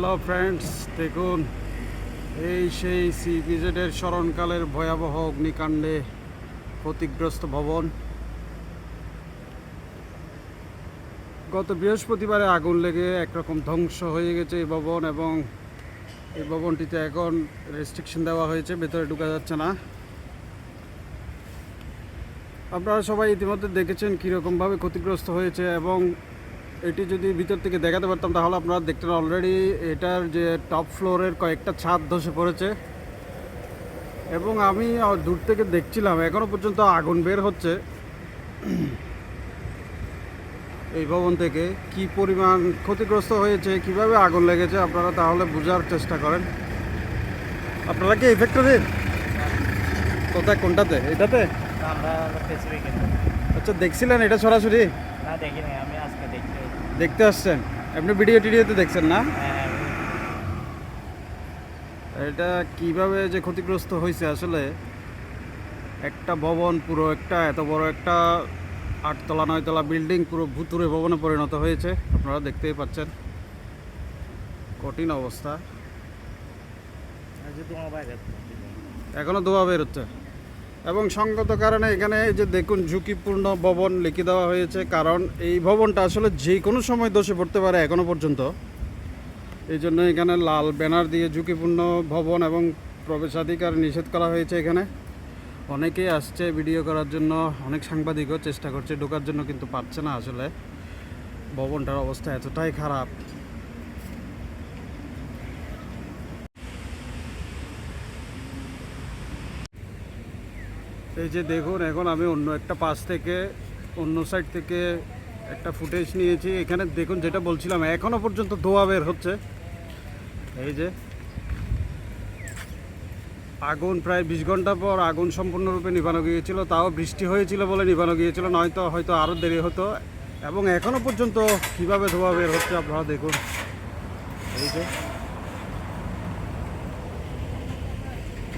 Hello friends দেখুন, এই সেই সি বিজেডের স্মরণকালের ভয়াবহ অগ্নিকাণ্ডে ক্ষতিগ্রস্ত ভবন। গত বৃহস্পতিবারে আগুন লেগে একরকম ধ্বংস হয়ে গেছে এই ভবন এবং এই ভবনটিতে এখন রেস্ট্রিকশন দেওয়া হয়েছে, ভেতরে ঢুকা যাচ্ছে না। আপনারা সবাই ইতিমধ্যে দেখেছেন কীরকমভাবে ক্ষতিগ্রস্ত হয়েছে এবং এটি যদি ভিতর থেকে দেখাতে পারতাম তাহলে আপনারা দেখতেন অলরেডি এটার যে টপ ফ্লোরের কয়েকটা ছাদ ধসে পড়েছে। এবং আমি দূর থেকে দেখছিলাম এখনও পর্যন্ত আগুন বের হচ্ছে। এই ভবন থেকে কি পরিমাণ ক্ষতিগ্রস্ত হয়েছে কীভাবে আগুন লেগেছে আপনারা তাহলে বোঝার চেষ্টা করেন। আপনারা কি এই ফ্যাক্টরির কোথায় কোনটাতে? এটাতে? আচ্ছা দেখছিলেন এটা সরাসরি? না দেখিনি আমি আজকে দেখতে আসছেন? আপনি ভিডিও টিডিওতে দেখছেন না? হ্যাঁ, এটা কীভাবে যে ক্ষতিগ্রস্ত হয়েছে আসলে? একটা ভবন পুরো একটা এত বড় একটা আটতলা নয়তলা বিল্ডিং পুরো ভুতুরে ভবনে পরিণত হয়েছে। আপনারা দেখতেই পাচ্ছেন। কঠিন অবস্থা। যদি মোবাইল এখনও ধোয়া বের হচ্ছে। এবং সঙ্গত কারণে এখানে এই যে দেখুন ঝুঁকিপূর্ণ ভবন লিখে দেওয়া হয়েছে, কারণ এই ভবনটা আসলে যে কোনো সময় দোষে পড়তে পারে এখনও পর্যন্ত। এই জন্য এখানে লাল ব্যানার দিয়ে ঝুঁকিপূর্ণ ভবন এবং প্রবেশাধিকার নিষেধ করা হয়েছে এখানে। অনেকেই আসছে ভিডিও করার জন্য, অনেক সাংবাদিকও চেষ্টা করছে, ঢোকার জন্য কিন্তু পারছে না আসলে। ভবনটার অবস্থা এতটাই খারাপ। এই যে দেখুন, এখন আমি অন্য একটা পাশ থেকে, অন্য সাইড থেকে একটা ফুটেজ নিয়েছি। এখানে দেখুন, যেটা বলছিলাম, এখনও পর্যন্ত ধোয়া বের হচ্ছে। এই যে আগুন প্রায় বিশ ঘণ্টা পর আগুন সম্পূর্ণরূপে নিভানো গিয়েছিল। তাও বৃষ্টি হয়েছিল বলে নিভানো গিয়েছিল, নয়তো হয়তো আরও দেরি হতো। এবং এখনও পর্যন্ত কীভাবে ধোয়া বের হচ্ছে আপনারা দেখুন। এই যে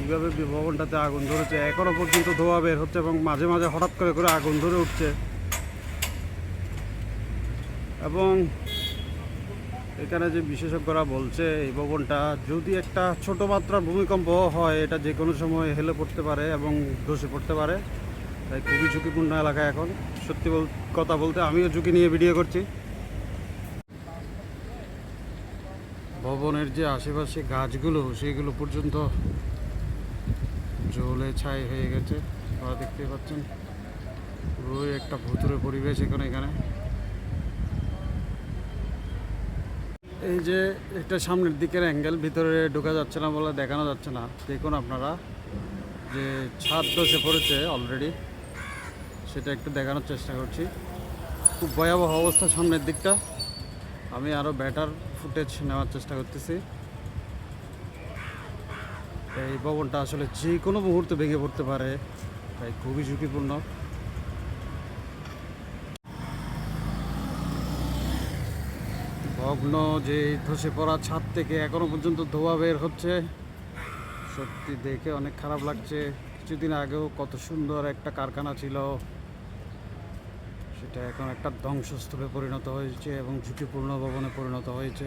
কীভাবে ভবনটাতে আগুন ধরেছে? এখনও পর্যন্ত ধোয়া বের হচ্ছে এবং মাঝে মাঝে হঠাৎ করে করে আগুন ধরে উঠছে। এবং এখানে যে বিশেষজ্ঞরা বলছে, এই ভবনটা যদি একটা ছোট মাত্রার ভূমিকম্প হয়, এটা যে কোনো সময় হেলে পড়তে পারে এবং ধসে পড়তে পারে। তাই খুবই ঝুঁকিপূর্ণ এলাকা এখন। সত্যি বল, কথা বলতে আমিও ঝুঁকি নিয়ে ভিডিও করছি। ভবনের যে আশেপাশে গাছগুলো, সেগুলো পর্যন্ত জ্বলে ছাই হয়ে গেছে, আপনারা দেখতে পাচ্ছেন। পুরোই একটা ভুতুরে পরিবেশ এখানে এখানে। এই যে এটা সামনের দিকের অ্যাঙ্গেল, ভিতরে ঢোকা যাচ্ছে না বলে দেখানো যাচ্ছে না। দেখুন আপনারা যে ছাদ দশে পড়েছে অলরেডি সেটা একটু দেখানোর চেষ্টা করছি। খুব ভয়াবহ অবস্থা সামনের দিকটা। আমি আরও ব্যাটার ফুটেজ নেওয়ার চেষ্টা করতেছি। এই ভবনটা আসলে যে কোনো মুহূর্তে ভেঙে পড়তে পারে, তাই খুবই ঝুঁকিপূর্ণ। ভগ্ন যে ধসে পড়া ছাদ থেকে এখনও পর্যন্ত ধোয়া বের হচ্ছে। সত্যি দেখে অনেক খারাপ লাগছে। কিছুদিন আগেও কত সুন্দর একটা কারখানা ছিল। সেটা এখন একটা ধ্বংসস্তূপে পরিণত হয়েছে এবং ঝুঁকিপূর্ণ ভবনে পরিণত হয়েছে।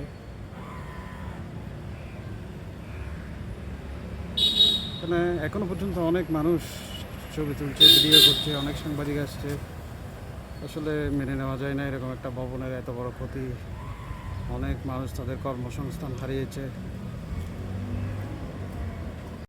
এখানে এখনও পর্যন্ত অনেক মানুষ ছবি তুলছে ভিডিও করছে, অনেক সাংবাদিক আসছে। আসলে মেনে নেওয়া যায় না, এরকম একটা ভবনের এত বড় ক্ষতি। অনেক মানুষ তাদের কর্মসংস্থান হারিয়েছে।